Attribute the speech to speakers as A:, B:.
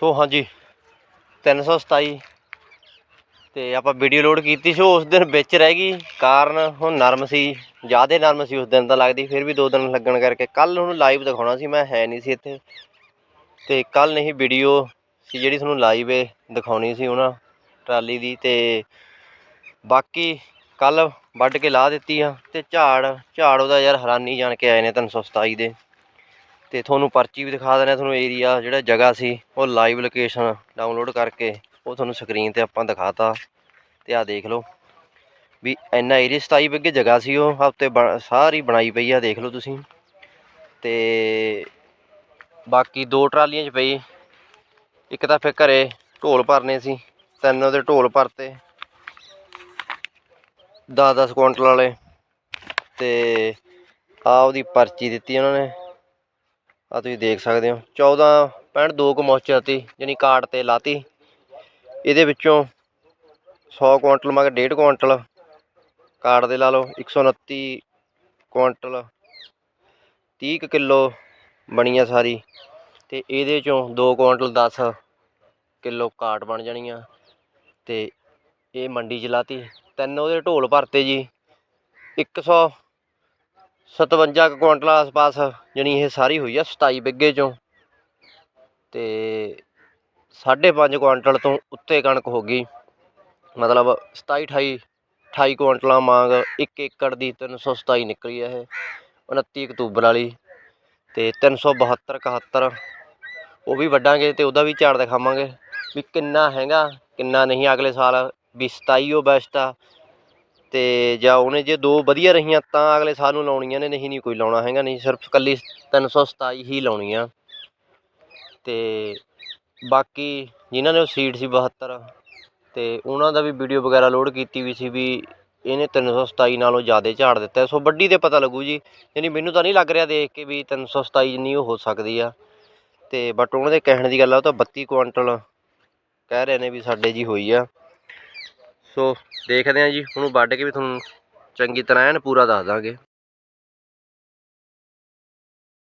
A: ਸੋ ਹਾਂਜੀ 327 ਤੇ ਆਪਾਂ ਵੀਡੀਓ ਲੋਡ ਕੀਤੀ ਸੀ ਉਹ ਉਸ ਦਿਨ ਵਿੱਚ ਰਹਿ ਗਈ। ਕਾਰਨ ਹੁਣ ਨਰਮ ਸੀ, ਜ਼ਿਆਦਾ ਨਰਮ ਸੀ ਉਸ ਦਿਨ ਤਾਂ ਲੱਗਦੀ, ਫਿਰ ਵੀ ਦੋ ਦਿਨ ਲੱਗਣ ਕਰਕੇ। ਕੱਲ ਉਹਨੂੰ ਲਾਈਵ ਦਿਖਾਉਣਾ ਸੀ, ਮੈਂ ਹੈ ਨਹੀਂ ਸੀ ਇੱਥੇ। ਤੇ ਕੱਲ ਨਹੀਂ ਵੀਡੀਓ ਸੀ ਜਿਹੜੀ ਤੁਹਾਨੂੰ ਲਾਈਵ ਦਿਖਾਉਣੀ ਸੀ ਉਹਨਾਂ ਟਰਾਲੀ ਦੀ। ਤੇ ਬਾਕੀ ਕੱਲ ਵੱਢ ਕੇ ਲਾ ਦਿੱਤੀ ਆ, ਤੇ ਝਾੜ ਝਾੜ ਉਹਦਾ ਯਾਰ ਹੈਰਾਨੀ ਜਾਣ ਕੇ ਆਏ ਨੇ 327 ਦੇ। ਤੇ ਤੁਹਾਨੂੰ ਪਰਚੀ ਵੀ ਦਿਖਾ ਦਿੰਦੇ ਤੁਹਾਨੂੰ ਏਰੀਆ ਜਿਹੜਾ ਜਗ੍ਹਾ ਸੀ, ਉਹ ਲਾਈਵ ਲੋਕੇਸ਼ਨ ਡਾਊਨਲੋਡ ਕਰਕੇ ਉਹ ਤੁਹਾਨੂੰ ਸਕਰੀਨ ਤੇ ਆਪਾਂ ਦਿਖਾਤਾ। ਤੇ ਆ ਦੇਖ ਲਓ ਵੀ ਇੰਨਾ ਏਰੀਆ 27 ਬਿੱਗੇ ਜਗ੍ਹਾ ਸੀ ਉਹ ਹਫ਼ਤੇ ਸਾਰੀ ਬਣਾਈ ਪਈ ਆ, ਦੇਖ ਲਓ ਤੁਸੀਂ। ਤੇ ਬਾਕੀ ਦੋ ਟਰਾਲੀਆਂ 'ਚ ਪਈ, ਇੱਕ ਤਾਂ ਫਿਰ ਘਰੇ ਢੋਲ ਭਰਨੇ ਸੀ, ਤਿੰਨ ਉਹਦੇ ਢੋਲ ਭਰਤੇ 10-10 ਕੁਇੰਟਲ ਵਾਲੇ। ਤੇ ਆ ਉਹਦੀ ਪਰਚੀ ਦਿੱਤੀ ਉਹਨਾਂ ਨੇ। ਆ ਤੁਸੀਂ ਦੇਖ ਸਕਦੇ ਹੋ 14.2 ਕੁ ਮੋਇਸਚਰ ਤੀ ਯਾਨੀ ਕਾਟ ਤੇ ਲਾਤੀ। ਇਹਦੇ ਵਿੱਚੋਂ 100 ਕੁਇੰਟਲ ਮਗਰ 1.5 ਕੁਇੰਟਲ ਕਾਟ ਦੇ ਲਾ ਲਓ 129 ਕੁਇੰਟਲ 30 ਕਿਲੋ ਬਣੀ ਆ ਸਾਰੀ। ਤੇ ਇਹਦੇ ਚੋਂ 2 ਕੁਇੰਟਲ 10 ਕਿਲੋ ਕਾਟ ਬਣ ਜਾਣੀਆਂ ਤੇ ਇਹ ਮੰਡੀ ਚ ਲਾਤੀ। ਤਿੰਨ ਉਹਦੇ ਢੋਲ ਭਰਤੇ ਜੀ 100 57 ਕੁਇੰਟਲ ਆਸ-ਪਾਸ ਜਣੀ ਇਹ ਸਾਰੀ ਹੋਈ ਆ 27 ਬਿੱਗੇ ਚੋਂ। ਤੇ 5.5 ਕੁਇੰਟਲ ਤੋਂ ਉੱਤੇ ਕਣਕ ਹੋ ਗਈ। ਮਤਲਬ 27 28 28 ਕੁਇੰਟਲਾਂ ਮੰਗ 1 ਏਕੜ ਦੀ 327 ਨਿਕਲੀ ਹੈ ਇਹ 29 ਅਕਤੂਬਰ ਵਾਲੀ। ਤੇ 372 71 ਉਹ ਵੀ ਵੱਢਾਂਗੇ ਤੇ ਉਹਦਾ ਵੀ ਝਾੜ ਦਿਖਾਵਾਂਗੇ ਵੀ ਕਿੰਨਾ ਹੈਗਾ, ਕਿੰਨਾ ਨਹੀਂ। ਅਗਲੇ ਸਾਲ ਵੀ 27 ਉਹ ਬੈਸਟ ਆ। ਅਤੇ ਜਾਂ ਉਹਨੇ ਜੇ ਦੋ ਵਧੀਆ ਰਹੀਆਂ ਤਾਂ ਅਗਲੇ ਸਾਲ ਨੂੰ ਲਾਉਣੀਆਂ ਨੇ, ਨਹੀਂ ਨਹੀਂ ਕੋਈ ਲਾਉਣਾ ਹੈਗਾ ਨਹੀਂ, ਸਿਰਫ ਇਕੱਲੀ ਤਿੰਨ ਸੌ ਸਤਾਈ ਹੀ ਲਾਉਣੀ ਆ ਅਤੇ ਬਾਕੀ ਜਿਨ੍ਹਾਂ ਨੇ ਉਹ ਸੀਟ ਸੀ ਬਹੱਤਰ ਅਤੇ ਉਹਨਾਂ ਦਾ ਵੀ ਵੀਡੀਓ ਵਗੈਰਾ ਲੋਡ ਕੀਤੀ ਵੀ ਸੀ ਵੀ ਇਹਨੇ 327 ਨਾਲੋਂ ਜ਼ਿਆਦਾ ਝਾੜ ਦਿੱਤਾ। ਸੋ ਵੱਡੀ ਤੇ ਪਤਾ ਲੱਗੂ ਜੀ, ਯਾਨੀ ਮੈਨੂੰ ਤਾਂ ਨਹੀਂ ਲੱਗ ਰਿਹਾ ਦੇਖ ਕੇ ਵੀ 327 ਜਿੰਨੀ ਉਹ ਹੋ ਸਕਦੀ ਆ। ਅਤੇ ਬਟ ਉਹਨਾਂ ਦੇ ਕਹਿਣ ਦੀ ਗੱਲ ਆ, ਉਹ ਤਾਂ 32 ਕੁਇੰਟਲ ਕਹਿ ਰਹੇ ਨੇ ਵੀ ਸਾਡੇ ਜੀ ਹੋਈ ਆ। ਸੋ ਦੇਖਦੇ ਹਾਂ ਜੀ ਉਹਨੂੰ ਵੱਢ ਕੇ ਵੀ ਤੁਹਾਨੂੰ ਚੰਗੀ ਤਰ੍ਹਾਂ ਐਨ ਪੂਰਾ ਦੱਸ ਦਾਂਗੇ।